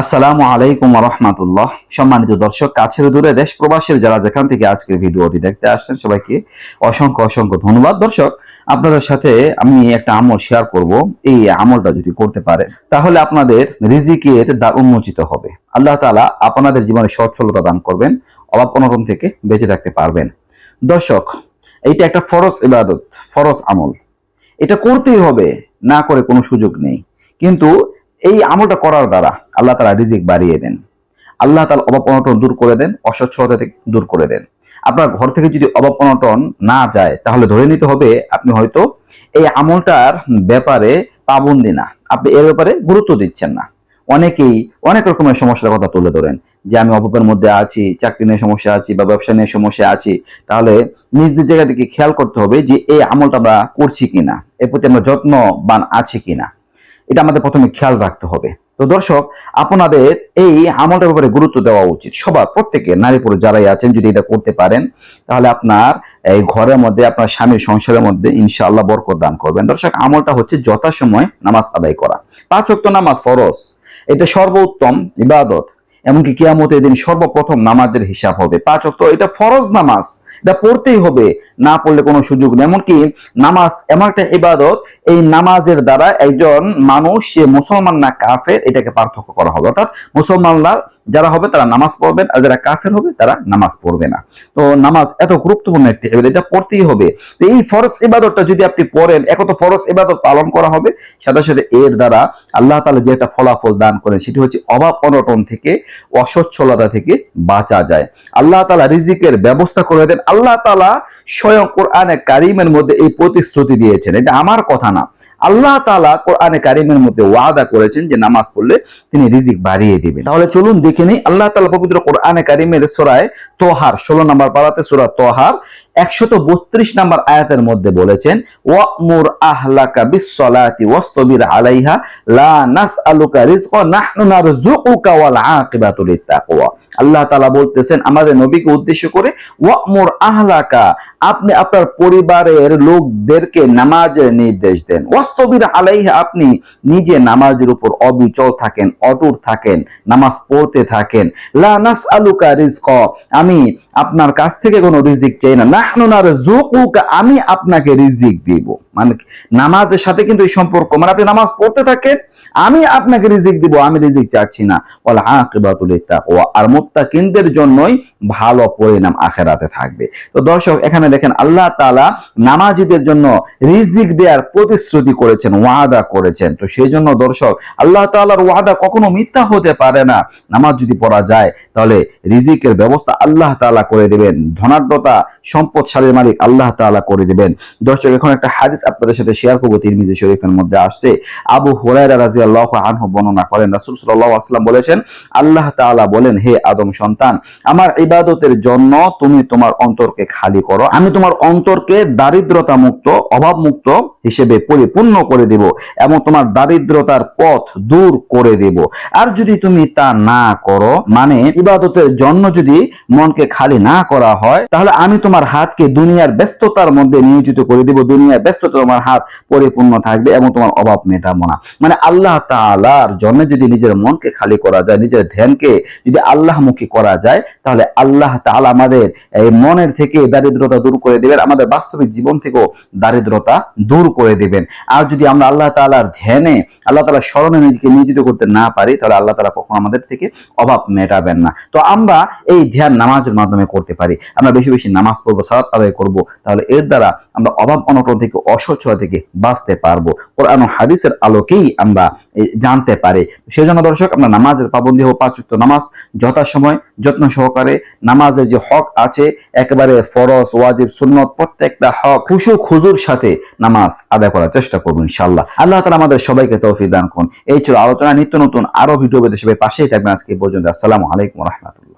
আসসালামু আলাইকুম রহমাতুল্লাহ। সম্মানিত দর্শক, কাছের দূরে দেশ, প্রবাসের যারা যেখান থেকে আজকের ভিডিওটি দেখতে আসছেন, সবাইকে অসংখ্য অসংখ্য ধন্যবাদ। দর্শক, আপনাদের সাথে আমি একটা আমল শেয়ার করব। এই আমলটা যদি করতে পারেন, তাহলে আপনাদের রিজিকের দ্বার উন্মোচিত হবে। আল্লাহ তাআলা আপনাদের জীবনে সচ্ছলতা দান করবেন, অভাব অনটন থেকে বেঁচে থাকতে পারবেন। দর্শক, এইটা একটা ফরজ ইবাদত, ফরজ আমল। এটা করতেই হবে, না করে কোনো সুযোগ নেই। কিন্তু এই আমলটা করার দ্বারা আল্লাহ তালা রিজিক বাড়িয়ে দেন। আল্লাহ তালা অভাব অনটন দূর করে দেন, অসচ্ছলতা দূর করে দেন। আপনার ঘর থেকে যদি অভাব অনটন না যায়, তাহলে ধরে নিতে হবে আপনি হয়তো এই আমলটার ব্যাপারে পাবন্দি না। আপনি এর ব্যাপারে গুরুত্ব দিচ্ছেন না। অনেকেই অনেক রকমের সমস্যার কথা তুলে ধরেন, যে আমি অভাবের মধ্যে আছি, চাকরি নিয়ে সমস্যা আছি বা ব্যবসা নিয়ে সমস্যা আছি, তাহলে নিজ নিজ জায়গা থেকে খেয়াল করতে হবে যে এই আমলটা আমরা করছি কিনা, এর প্রতি আমরা যত্নবান আছি কিনা। এটা আমাদের প্রথমে খেয়াল রাখতে হবে। তো দর্শক, আপনাদের এই আমলটার ব্যাপারে গুরুত্ব দেওয়া উচিত। সবার প্রত্যেকে, নারী পুরুষ যারাই আছেন, যদি এটা করতে পারেন, তাহলে আপনার এই ঘরের মধ্যে, আপনার স্বামীর সংসারের মধ্যে ইনশাআল্লাহ বরকত দান করবেন। দর্শক, আমলটা হচ্ছে যথাসময় নামাজ আদায় করা। পাঁচ ওয়াক্ত নামাজ ফরজ। এটা সর্বোত্তম ইবাদত। এমনকি কিয়ামতের দিন সর্বপ্রথম নামাজের হিসাব হবে। পাঁচ ওয়াক্ত, এটা ফরজ নামাজ। এটা পড়তেই হবে, না পড়লে কোনো সুযোগ নেই। এমনকি নামাজ, এমন একটা ইবাদত, এই নামাজের দ্বারা একজন মানুষ, সে মুসলমান না কাফের, এটাকে পার্থক্য করা হবে। অর্থাৎ মুসলমানরা যারা হবে, তারা নামাজ পড়বেন, আর যারা কাফের হবে, তারা নামাজ পড়বে না। তো নামাজ এত গুরুত্বপূর্ণ একটি ইবাদত, এটা পড়তেই হবে। তো এই ফরজ ইবাদতটা যদি আপনি পড়েন এক তো ফরজ ইবাদত পালন করা হবে। সাথে সাথে এর দ্বারা আল্লাহ তাআলা যে একটা ফলাফল দান করেন, সেটি হচ্ছে অভাব অনটন থেকে, অসচ্ছলতা থেকে বাঁচা যায়। আল্লাহ তালা রিজিকের ব্যবস্থা করে দেন আল্লাহ তালা স্বয়ং কোরআনে কারিমের মধ্যে এই প্রতিশ্রুতি দিয়েছেন। এটা আমার কথা না। আল্লাহ তালা কোরআনে কারিমের মধ্যে ওয়াদা করেছেন যে নামাজ পড়লে তিনি রিজিক বাড়িয়ে দিবেন। তাহলে চলুন দেখে নিই, আল্লাহ তালা পবিত্র কোরআনে কারিমের সোরায় তোহার 16 নম্বর পাড়াতে সোরা তোহার 132 নম্বর আয়াতের মধ্যে বলেছেন, ওয়ামুর আহলাকা বিসসালাতি ওয়াসতাবির আলাইহা, লা নাসআলুকা রিজকা নাহনু নারযুকুকা ওয়াল আকিবাতু লিত্তাকওয়া। আল্লাহ তাআলা বলতেছেন, আমাদের নবীকে উদ্দেশ্য করে ওয়ামুর আহলাকা, আপনি আপনার পরিবারের লোকদেরকে নামাজের নির্দেশ দেন। ওয়াস্তবির আলাইহা, আপনি নিজে নামাজের উপর অবিচল থাকেন, অটুট থাকেন, নামাজ পড়তে থাকেন। লা নাসআলুকা রিজকা আমি আপনার কাছ থেকে কোনো রিজিক চাই না। আমি আপনাকে রিজিক দিব। মানে নামাজের সাথে কিন্তু এই সম্পর্ক। মানে আপনি নামাজ পড়তে থাকেন, আমি আপনাকে রিজিক দিব, আমি রিজিক চাচ্ছি না। ওয়াল আকিবাতুল তাকওয়া আর মুত্তাকিনদের জন্যই ভালো পরিণাম আখেরাতে থাকবে। তো দর্শক, এখানে দেখেন আল্লাহ তাআলা নামাজীদের জন্য রিজিক দেওয়ার প্রতিশ্রুতি করেছেন, ওয়াদা করেছেন। তো সেই জন্য দর্শক, আল্লাহ তাআলার ওয়াদা কখনো মিথ্যা হতে পারে না। নামাজ যদি পড়া যায়, তাহলে রিজিকের ব্যবস্থা আল্লাহ তাআলা করে দিবেন। ধনাঢ্যতা সম্পদশালীর মালিক আল্লাহ তাআলা করে দিবেন। দর্শক, এখন একটা হাদিস আপনাদের সাথে শেয়ার করব। তিরমিজি শরীফের মধ্যে আসছে, আবু হুরায়রা রাদিয়াল্লাহু আনহু বর্ণনা করেন। রাসূল সাল্লাল্লাহু আলাইহি ওয়াসাল্লাম বলেছেন, আল্লাহ তাআলা বলেন, হে আদম সন্তান, আমার ইবাদতের জন্য তুমি তোমার অন্তরকে খালি করো। আমি তোমার অন্তরকে দারিদ্রতা মুক্ত অভাব মুক্ত হিসেবে পরিপূর্ণ করে দেব এবং তোমার দারিদ্রতার পথ দূর করে দেব। আর যদি তুমি তা না করো মানে ইবাদতের জন্য যদি মনকে খালি না করা হয়, তাহলে আমি তোমার হাতকে দুনিয়ার ব্যস্ততার মধ্যে নিয়োজিত করে দেব। দুনিয়ার ব্যস্ততা তোমার হাত পরিপূর্ণ থাকবে এবং তোমার অভাব মেটাবো না। মানে আল্লাহ তাআলার জন্য যদি নিজের মনকে খালি করা যায়, নিজের ধ্যানকে যদি আল্লাহমুখী করা যায়, তাহলে আল্লাহ তাআলা আমাদের এই মনের থেকে দারিদ্রতা দূর করে দেবেন, আমাদের বাস্তবিক জীবন থেকেও দারিদ্রতা দূর করে দেবেন। আর যদি আমরা আল্লাহ তাআলার ধ্যানে, আল্লাহ তালা স্মরণে নিজেকে নিয়োজিত করতে না পারি, তাহলে আল্লাহ তালা কখনো আমাদের থেকে অভাব মেটাবেন না। তো আমরা এই ধ্যান নামাজের মাধ্যমে করতে পারি। আমরা বেশি বেশি নামাজ পড়ব সালাত আদায় করব, তাহলে এর দ্বারা আমরা অভাব অনটন থেকে, অসচ্ছলতা থেকে বাঁচতে পারব। কোরআন হাদিসের আলোকেই আমরা জানতে পারি। সেই জন্য দর্শক, আমরা নামাজের পাবন্দি হোক পাঁচ ওয়াক্ত নামাজ, যথাসময় যত্ন সহকারে নামাজের যে হক আছে, একেবারে ফরজ, ওয়াজিব, সুন্নত, প্রত্যেকটা হক খুশু খুজুর সাথে নামাজ আদায় করার চেষ্টা করব ইনশাআল্লাহ। আল্লাহ তালা আমাদের সবাইকে তৌফিক দান করুন। এই ছিল আলোচনা। নিত্য নতুন আরও ভিডিও পেতে সবাই পাশেই থাকবেন। আজকে পর্যন্ত। আসসালামু আলাইকুম রহমতুল্লাহ।